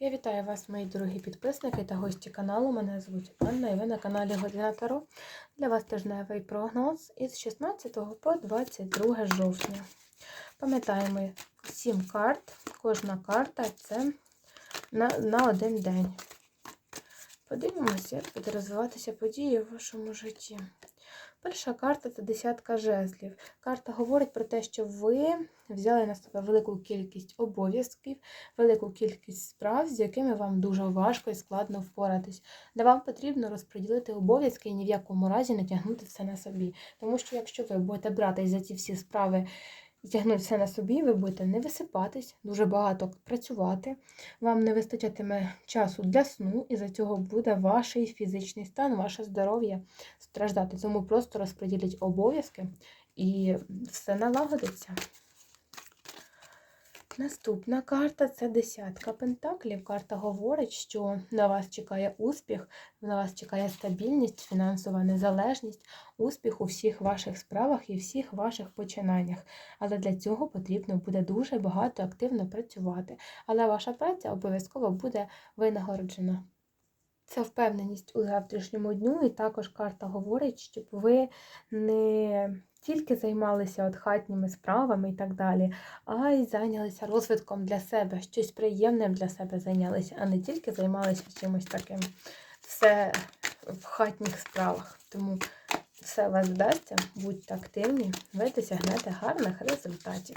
Я вітаю вас, мої дорогі підписники та гості каналу. Мене звуть Анна і ви на каналі Година Таро. Для вас тижневий прогноз із 16 по 22 жовтня. Пам'ятаємо 7 карт. Кожна карта це на, на один день. Подивимося, як буде розвиватися події в вашому житті. Перша карта це десятка жезлів. Карта говорить про те, що ви взяли на себе велику кількість обов'язків, велику кількість справ, з якими вам дуже важко і складно впоратись. Де вам потрібно розподілити обов'язки і ні в якому разі не тягнути все на собі. Тому що якщо ви будете братись за ці всі справи і тягнути все на собі, ви будете не висипатись, дуже багато працювати, вам не вистачатиме часу для сну, і за цього буде ваш фізичний стан, ваше здоров'я страждати. Тому просто розподіліть обов'язки і все налагодиться. Наступна карта це десятка пентаклів. Карта говорить, що на вас чекає успіх, на вас чекає стабільність, фінансова незалежність, успіх у всіх ваших справах і всіх ваших починаннях. Але для цього потрібно буде дуже багато активно працювати. Але ваша праця обов'язково буде винагороджена. Це впевненість у завтрашньому дню, і також карта говорить, щоб ви не тільки займалися от хатніми справами і так далі, а й зайнялися розвитком для себе, щось приємним для себе зайнялися, а не тільки займалися чимось таким все в хатніх справах. Тому все вас вдасться, будьте активні, ви досягнете гарних результатів.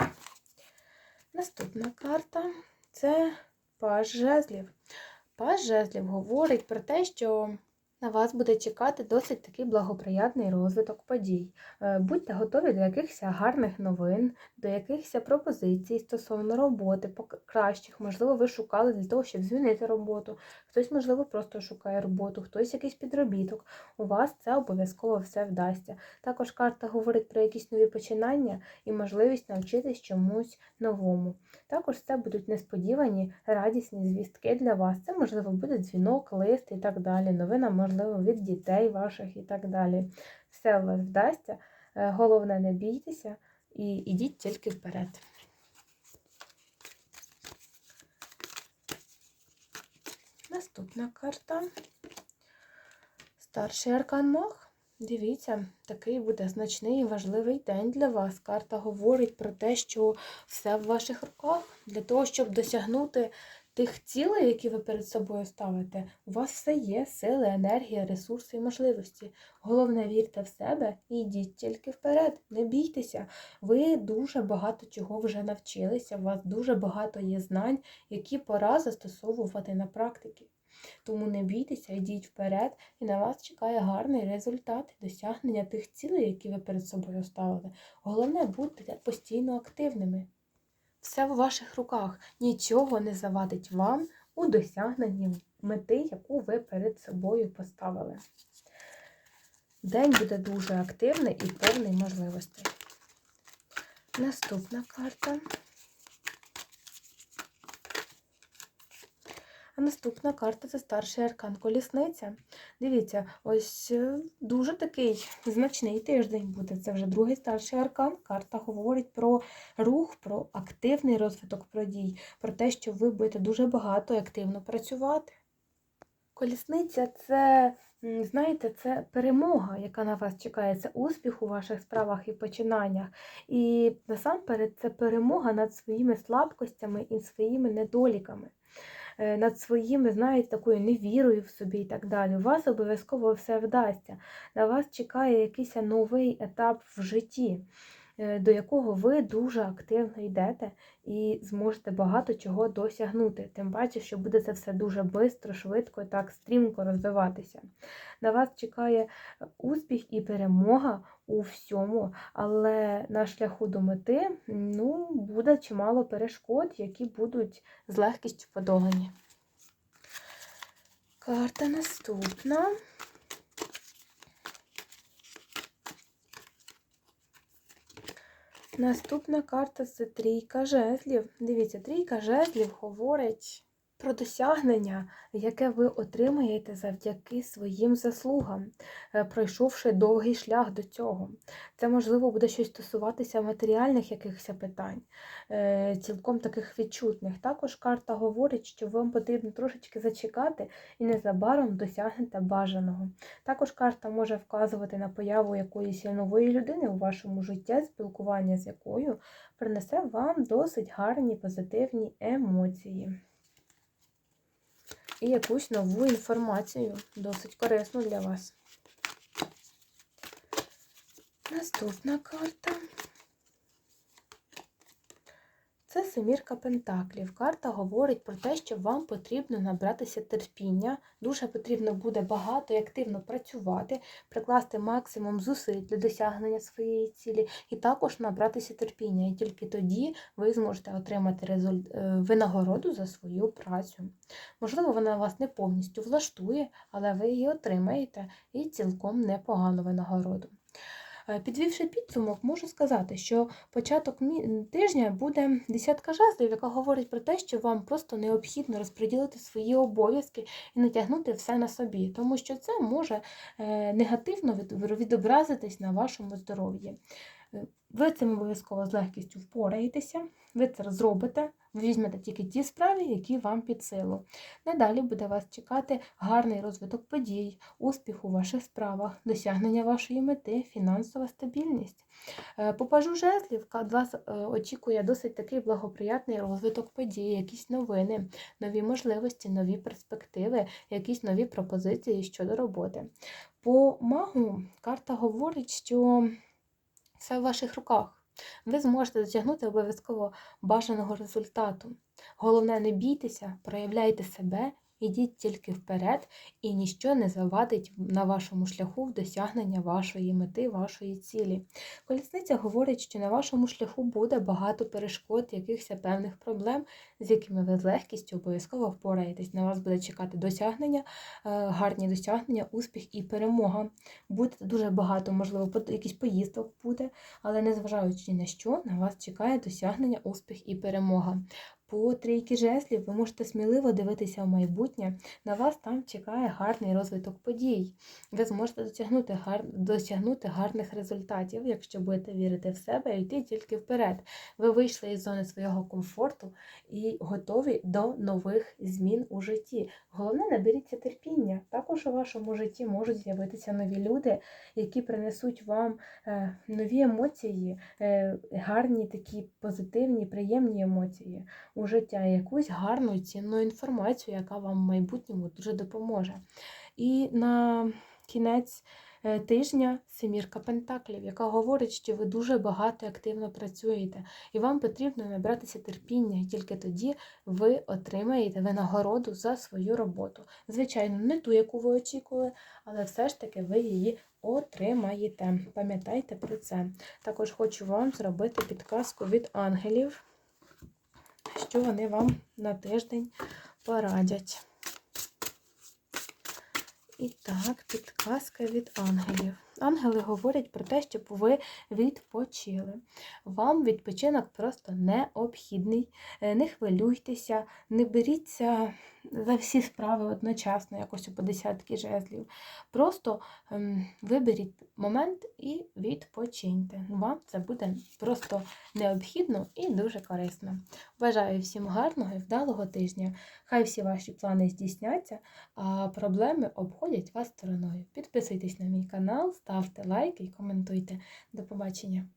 Наступна карта це паж жезлів. Паж жезлів говорить про те, що на вас буде чекати досить такий благоприятний розвиток подій. Е, Будьте готові до якихось гарних новин, до якихось пропозицій стосовно роботи, кращих. Можливо, ви шукали для того, щоб змінити роботу. Хтось, можливо, просто шукає роботу, хтось якийсь підробіток. У вас це обов'язково все вдасться. Також карта говорить про якісь нові починання і можливість навчитись чомусь новому. Також це будуть несподівані радісні звістки для вас. Це, можливо, буде дзвінок, лист і так далі. Новина, можливо, від дітей ваших і так далі. Все у вас вдасться. Е, головне, не бійтеся і йдіть тільки вперед. Наступна карта. Старший аркан Мах. Дивіться, такий буде значний і важливий день для вас. Карта говорить про те, що все в ваших руках. Для того, щоб досягнути тих цілей, які ви перед собою ставите, у вас все є, сили, енергія, ресурси і можливості. Головне, вірте в себе і йдіть тільки вперед, не бійтеся. Ви дуже багато чого вже навчилися, у вас дуже багато є знань, які пора застосовувати на практиці. Тому не бійтеся, йдіть вперед, і на вас чекає гарний результат досягнення тих цілей, які ви перед собою ставили. Головне, будьте постійно активними. Все в ваших руках. Нічого не завадить вам у досягненні мети, яку ви перед собою поставили. День буде дуже активний і повний можливостей. Наступна карта. А наступна карта це старший аркан колісниця. Дивіться, ось е, дуже такий значний тиждень буде. Це вже другий старший аркан. Карта говорить про рух, про активний розвиток подій, про те, що ви будете дуже багато і активно працювати. Колісниця це, знаєте, це перемога, яка на вас чекає, це успіх у ваших справах і починаннях. І насамперед це перемога над своїми слабкостями і своїми недоліками. Е, над своїми, знаєте, такою невірою в собі і так далі. У вас обов'язково все вдасться. На вас чекає якийсь новий етап в житті. Е, до якого ви дуже активно йдете і зможете багато чого досягнути. Тим паче, що буде це все дуже швидко, швидко і так стрімко розвиватися. На вас чекає успіх і перемога у всьому, але на шляху до мети ну, буде чимало перешкод, які будуть з легкістю подолані. Карта наступна. Наступна карта це трійка жезлів. Дивіться, трійка жезлів говорить про досягнення, яке ви отримаєте завдяки своїм заслугам, е, пройшовши довгий шлях до цього. Це, можливо, буде щось стосуватися матеріальних якихось питань, е, цілком таких відчутних. Також карта говорить, що вам потрібно трошечки зачекати і незабаром досягнете бажаного. Також карта може вказувати на появу якоїсь нової людини у вашому житті, спілкування з якою принесе вам досить гарні позитивні емоції і якусь нову інформацію, досить корисну для вас. Наступна карта. Це семірка Пентаклів. Карта говорить про те, що вам потрібно набратися терпіння, дуже потрібно буде багато і активно працювати, прикласти максимум зусиль для досягнення своєї цілі, і також набратися терпіння. І тільки тоді ви зможете отримати результ... е, винагороду за свою працю. Можливо, вона вас не повністю влаштує, але ви її отримаєте і цілком непогану винагороду. Е, Підвівши підсумок, можу сказати, що початок тижня буде десятка жезлів, яка говорить про те, що вам просто необхідно розподілити свої обов'язки і натягнути все на собі, тому що це може е, негативно відобразитись на вашому здоров'ї. Ви цим обов'язково з легкістю впораєтеся, ви це зробите, ви візьмете тільки ті справи, які вам під силу. Надалі буде вас чекати гарний розвиток подій, успіх у ваших справах, досягнення вашої мети, фінансова стабільність. Е, По пажу жезлів вас е, очікує досить такий благоприятний розвиток подій, якісь новини, нові можливості, нові перспективи, якісь нові пропозиції щодо роботи. По магу карта говорить, що все в ваших руках. Ви зможете досягнути обов'язково бажаного результату. Головне, не бійтеся, проявляйте себе, ідіть тільки вперед, і ніщо не завадить на вашому шляху в досягнення вашої мети, вашої цілі. Колісниця говорить, що на вашому шляху буде багато перешкод, якихось певних проблем, з якими ви з легкістю обов'язково впораєтесь. На вас буде чекати досягнення, е, гарні досягнення, успіх і перемога. Буде дуже багато, можливо, якісь поїздок буде, але незважаючи на що, на вас чекає досягнення, успіх і перемога. По трійки жезлів ви можете сміливо дивитися в майбутнє. На вас там чекає гарний розвиток подій. Ви зможете досягнути, гар... досягнути гарних результатів, якщо будете вірити в себе і йти тільки вперед. Ви вийшли із зони свого комфорту і готові до нових змін у житті. Головне, наберіться терпіння. Також у вашому житті можуть з'явитися нові люди, які принесуть вам е, нові емоції, е, гарні такі позитивні, приємні емоції у життя, якусь гарну цінну інформацію, яка вам в майбутньому дуже допоможе. І на кінець е, тижня семірка Пентаклів, яка говорить, що ви дуже багато активно працюєте, і вам потрібно набратися терпіння, і тільки тоді ви отримаєте винагороду за свою роботу. Звичайно, не ту, яку ви очікували, але все ж таки ви її отримаєте. Пам'ятайте про це. Також хочу вам зробити підказку від ангелів, що вони вам на тиждень порадять. І так, підказка від ангелів. Ангели говорять про те, щоб ви відпочили. Вам відпочинок просто необхідний. Е, Не хвилюйтеся, не беріться за всі справи одночасно, якось по десятки жезлів. Просто ем, виберіть момент і відпочиньте. Вам це буде просто необхідно і дуже корисно. Бажаю всім гарного і вдалого тижня. Хай всі ваші плани здійсняться, а проблеми обходять вас стороною. Підписуйтесь на мій канал, ставте лайки і коментуйте. До побачення!